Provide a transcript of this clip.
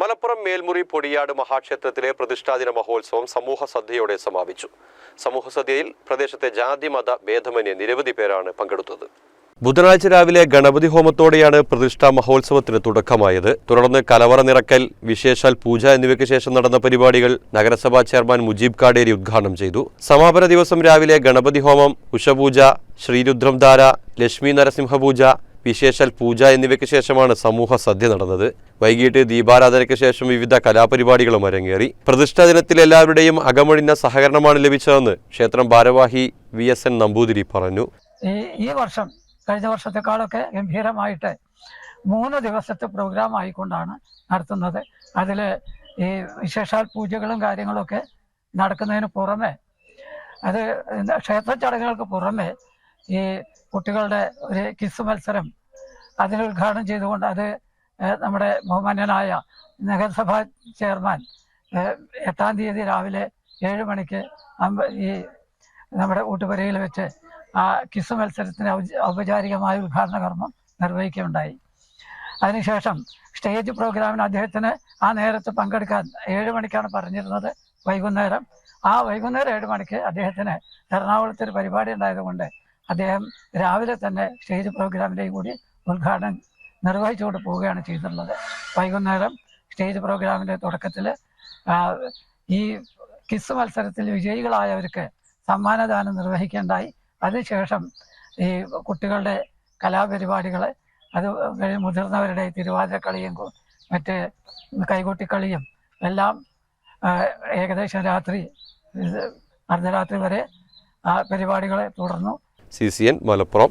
മലപ്പുറം മേൽമുറി പൊടിയാട് മഹാക്ഷേത്രത്തിലെ പ്രതിഷ്ഠാദിന മഹോത്സവം സമൂഹ സദ്യയോടെ സമാപിച്ചു. സമൂഹ സദ്യയിൽ പ്രദേശത്തെ ജാതി മത ഭേദമന്യേ നിരവധി പേരാണ് പങ്കെടുത്തത്. ബുധനാഴ്ച രാവിലെ ഗണപതി ഹോമത്തോടെയാണ് പ്രതിഷ്ഠാ മഹോത്സവത്തിന് തുടക്കമായത്. തുടർന്ന് കലവറ നിറക്കൽ വിശേഷാൽ പൂജ എന്നിവയ്ക്ക് ശേഷം നടന്ന പരിപാടികൾ നഗരസഭാ ചെയർമാൻ മുജീബ് കാടേരി ഉദ്ഘാടനം ചെയ്തു. സമാപന ദിവസം രാവിലെ ഗണപതി ഹോമം ഉഷപൂജ ശ്രീരുദ്രം ധാര ലക്ഷ്മി നരസിംഹ പൂജ വിശേഷാൽ പൂജ എന്നിവയ്ക്ക് ശേഷമാണ് സമൂഹ സദ്യ നടന്നത്. വൈകിട്ട് ദീപാരാധനയ്ക്ക് ശേഷം വിവിധ കലാപരിപാടികളും അരങ്ങേറി. പ്രതിഷ്ഠാ ദിനത്തിൽ എല്ലാവരുടെയും അകമൊഴിഞ്ഞ സഹകരണമാണ് ലഭിച്ചതെന്ന് ക്ഷേത്രം ഭാരവാഹി വി എസ് എൻ നമ്പൂതിരി പറഞ്ഞു. ഈ വർഷം കഴിഞ്ഞ വർഷത്തെക്കാളൊക്കെ ഗംഭീരമായിട്ട് മൂന്ന് ദിവസത്തെ പ്രോഗ്രാം ആയിക്കൊണ്ടാണ് നടത്തുന്നത്. അതിൽ ഈ വിശേഷാൽ പൂജകളും കാര്യങ്ങളൊക്കെ നടക്കുന്നതിന് പുറമെ അത് ക്ഷേത്ര ചടങ്ങുകൾക്ക് പുറമെ ഈ കുട്ടികളുടെ ഒരു കിസ് മത്സരം അതിൽ ഉദ്ഘാടനം ചെയ്തുകൊണ്ട് അത് നമ്മുടെ ബഹുമാന്യനായ നഗരസഭാ ചെയർമാൻ എട്ടാം തീയതി രാവിലെ ഏഴ് മണിക്ക് ഈ നമ്മുടെ ഊട്ടുപുരയിൽ വെച്ച് ആ കിസ് മത്സരത്തിന് ഔപ- ഔപചാരികമായ ഉദ്ഘാടന കർമ്മം നിർവഹിക്കുകയുണ്ടായി. അതിനുശേഷം സ്റ്റേജ് പ്രോഗ്രാമിന് അദ്ദേഹത്തിന് ആ നേരത്ത് പങ്കെടുക്കാൻ ഏഴ് മണിക്കാണ് പറഞ്ഞിരുന്നത് വൈകുന്നേരം. ആ വൈകുന്നേരം ഏഴ് മണിക്ക് അദ്ദേഹത്തിന് എറണാകുളത്ത് ഒരു പരിപാടി ഉണ്ടായതുകൊണ്ട് അദ്ദേഹം രാവിലെ തന്നെ സ്റ്റേജ് പ്രോഗ്രാമിന്റെയും കൂടി ഉദ്ഘാടനം നിർവഹിച്ചുകൊണ്ട് പോവുകയാണ് ചെയ്തിട്ടുള്ളത്. വൈകുന്നേരം സ്റ്റേജ് പ്രോഗ്രാമിന്റെ തുടക്കത്തിൽ ഈ കിസ് മത്സരത്തിൽ വിജയികളായവർക്ക് സമ്മാനദാനം നിർവഹിക്കേണ്ടായി. അതിനുശേഷം ഈ കുട്ടികളുടെ കലാപരിപാടികൾ അത് മുതിർന്നവരുടെ തിരുവാതിരക്കളിയും മറ്റ് കൈകൊട്ടിക്കളിയും എല്ലാം ഏകദേശം രാത്രി അർദ്ധരാത്രി വരെ ആ പരിപാടികളെ തുടർന്നു. C C N Malappuram.